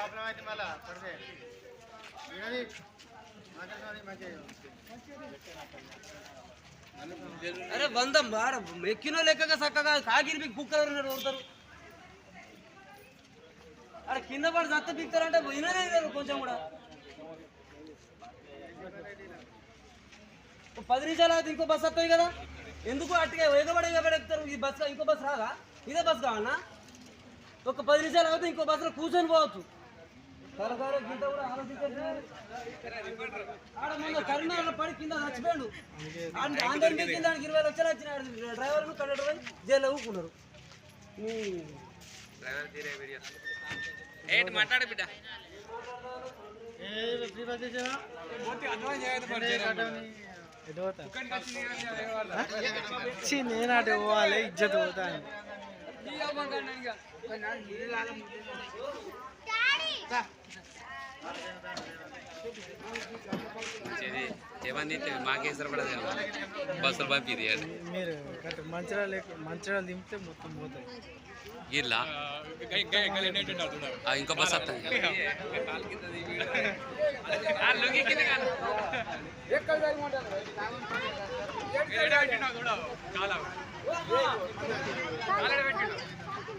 Problem అయితే మళ్ళా పడితే. అరే బంధం ఆడ ఎక్కినో లెక్కగా చక్కగా కాగిరి మీకు కుక్కలు ఉన్నారు కొడతారు. ఆడ కింద పడి సత్త పిక్తారంటే విననే లేదు కొంచెం కూడా. పది నిమిషాలు అయితే ఇంకో బస్ వస్తుంది కదా? ఎందుకు అట్టుగా ఎగబడి ఎగబడి ఈ బస్ ఇంకో బస్ రాదా? ఇదే బస్ కావాలన్నా ఒక పది నిమిషాలు అయితే ఇంకో బస్సులో కూర్చొని పోవచ్చు. సరదాలో గింత కూడా ఆలోచించారు ఆడ మొన్న కరీంనగర్లో పడి కింద చచ్చిపోయాడు. ఆన్- ఆంధ్ర కింద ఆయనకి ఇరవై లక్షలు వచ్చిన డ్రైవర్ కండక్టర్ జైల్లో ఊరుకున్నారు. ఈ- ఏంటి మాట్లాడు బిడ్డ. ఏ ఫ్రీ బస్ చేసావా నేను అటు పోవాలి ఇజ్జత్ పోతాను ఇది ఏమని మాకేసరి పడదు బస్సులు పంపిది మీరు మంచిరాలు మంచిరాలు దింపితే మొత్తం పోతాయి. ఆ, ఇంకో బస్ వస్తుంది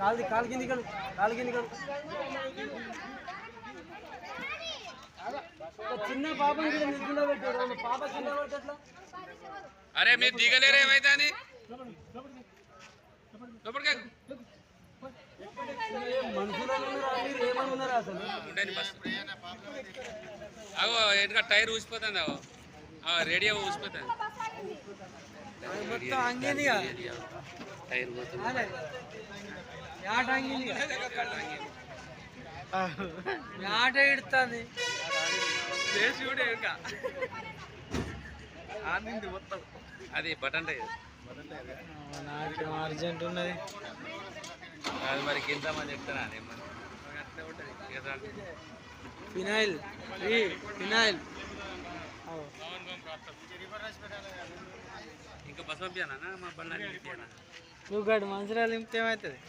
కాలు కాలు కింది కడు కాలు కింది ఒక చిన్న పాపని నిద్రలో పెట్టాడు పాప పడితే ఎట్లా? అరే మీరు దిగలేరు ఏమైతే అని? అగో ఎందుకంటే టైర్ ఊసిపోతుంది ఆ, రేడియో ఊసిపోతుంది. టైర్ పోతుంది ఆట ఇడుతుంది అది బటన్ నాకు అర్జెంట్ ఉన్నది. అది మరి కింద మంది చెప్తానా. ఫినాయిల్ ఫినాయిల్ ఇంకా బస్ పంపించానా మా బండి నువ్వు గడు మంచిరాలు దింపితే ఏమవుతుంది